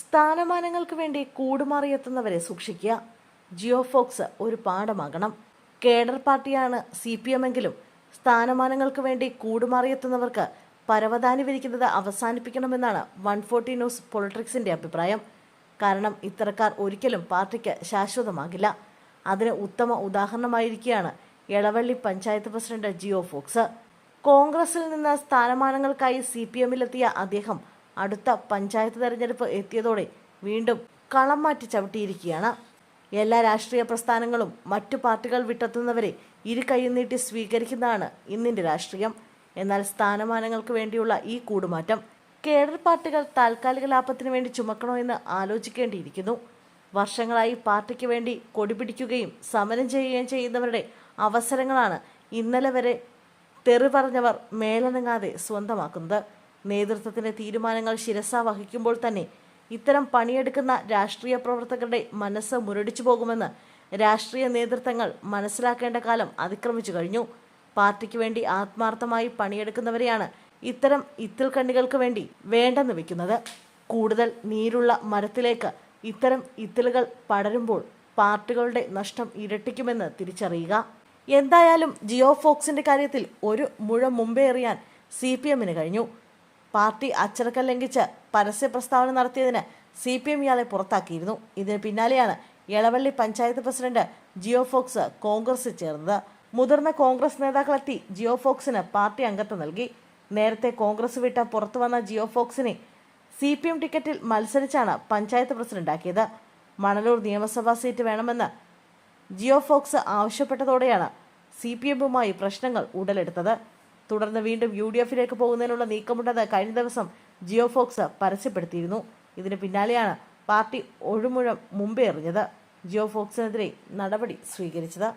സ്ഥാനമാനങ്ങൾക്ക് വേണ്ടി കൂടുമാറിയെത്തുന്നവരെ സൂക്ഷിക്കുക. ജിയോ ഫോക്സ് ഒരു പാഠമാകണം. കേഡർ പാർട്ടിയാണ് സി പി എം എങ്കിലും സ്ഥാനമാനങ്ങൾക്ക് വേണ്ടി കൂടുമാറിയെത്തുന്നവർക്ക് പരവതാനി വിരിക്കുന്നത് അവസാനിപ്പിക്കണമെന്നാണ് വൺ ഫോർട്ടി ന്യൂസ് പൊളിറ്റിക്സിന്റെ അഭിപ്രായം. കാരണം ഇത്തരക്കാർ ഒരിക്കലും പാർട്ടിക്ക് ശാശ്വതമാകില്ല. അതിന് ഉത്തമ ഉദാഹരണമായിരിക്കുകയാണ് എളവള്ളി പഞ്ചായത്ത് പ്രസിഡന്റ് ജിയോ ഫോക്സ്. കോൺഗ്രസിൽ നിന്ന് സ്ഥാനമാനങ്ങൾക്കായി സി പി എമ്മിലെത്തിയ അദ്ദേഹം അടുത്ത പഞ്ചായത്ത് തെരഞ്ഞെടുപ്പ് എത്തിയതോടെ വീണ്ടും കളം മാറ്റി ചവിട്ടിയിരിക്കുകയാണ്. എല്ലാ രാഷ്ട്രീയ പ്രസ്ഥാനങ്ങളും മറ്റു പാർട്ടികൾ വിട്ടെത്തുന്നവരെ ഇരു കൈയും നീട്ടി സ്വീകരിക്കുന്നതാണ് ഇന്നിന്റെ രാഷ്ട്രീയം. എന്നാൽ സ്ഥാനമാനങ്ങൾക്ക് വേണ്ടിയുള്ള ഈ കൂടുമാറ്റം കേഡർ പാർട്ടികൾ താൽക്കാലിക ലാഭത്തിന് വേണ്ടി ചുമക്കണോ എന്ന് ആലോചിക്കേണ്ടിയിരിക്കുന്നു. വർഷങ്ങളായി പാർട്ടിക്ക് വേണ്ടി കൊടിപിടിക്കുകയും സമരം ചെയ്യുകയും ചെയ്യുന്നവരുടെ അവസരങ്ങളാണ് ഇന്നലെ വരെ തെറി പറഞ്ഞവർ മേലനങ്ങാതെ സ്വന്തമാക്കുന്നത്. നേതൃത്വത്തിന്റെ തീരുമാനങ്ങൾ ശിരസ വഹിക്കുമ്പോൾ തന്നെ ഇത്തരം പണിയെടുക്കുന്ന രാഷ്ട്രീയ പ്രവർത്തകരുടെ മനസ്സ് മുരടിച്ചു പോകുമെന്ന് രാഷ്ട്രീയ നേതൃത്വങ്ങൾ മനസ്സിലാക്കേണ്ട കാലം അതിക്രമിച്ചു കഴിഞ്ഞു. പാർട്ടിക്ക് വേണ്ടി ആത്മാർത്ഥമായി പണിയെടുക്കുന്നവരെയാണ് ഇത്തരം ഇത്തിൽ കണ്ണികൾക്ക് വേണ്ടി വേണ്ടെന്ന് വെക്കുന്നത്. കൂടുതൽ നീരുള്ള മരത്തിലേക്ക് ഇത്തരം ഇത്തിലുകൾ പടരുമ്പോൾ പാർട്ടികളുടെ നഷ്ടം ഇരട്ടിക്കുമെന്ന് തിരിച്ചറിയുക. എന്തായാലും ജിയോ ഫോക്സിന്റെ കാര്യത്തിൽ ഒരു മുഴ മുമ്പേ എറിയാൻ സി പി എമ്മിന് കഴിഞ്ഞു. പാർട്ടി അച്ചടക്കം ലംഘിച്ച് പരസ്യ പ്രസ്താവന നടത്തിയതിന് സി പി എം ഇയാളെ പുറത്താക്കിയിരുന്നു. ഇതിന് പിന്നാലെയാണ് എളവള്ളി പഞ്ചായത്ത് പ്രസിഡന്റ് ജിയോ ഫോക്സ് കോൺഗ്രസിൽ ചേർന്നത്. മുതിർന്ന കോൺഗ്രസ് നേതാക്കളെത്തി ജിയോ ഫോക്സിന് പാർട്ടി അംഗത്വം നൽകി. നേരത്തെ കോൺഗ്രസ് വിട്ട പുറത്തു വന്ന ജിയോ ഫോക്സിനെ സി പി എം ടിക്കറ്റിൽ മത്സരിച്ചാണ് പഞ്ചായത്ത് പ്രസിഡന്റാക്കിയത്. മണലൂർ നിയമസഭാ സീറ്റ് വേണമെന്ന് ജിയോ ഫോക്സ് ആവശ്യപ്പെട്ടതോടെയാണ് സി പി എമ്മുമായി പ്രശ്നങ്ങൾ ഉടലെടുത്തത്. തുടർന്ന് വീണ്ടും യു ഡി എഫിലേക്ക് പോകുന്നതിനുള്ള നീക്കമുണ്ടെന്ന് കഴിഞ്ഞ ദിവസം ജിയോഫോക്സ് പരസ്യപ്പെടുത്തിയിരുന്നു. ഇതിന് പിന്നാലെയാണ് പാർട്ടി ഒഴുമുഴം മുമ്പേ എറിഞ്ഞത് ജിയോ ഫോക്സിനെതിരെ നടപടി സ്വീകരിച്ചത്.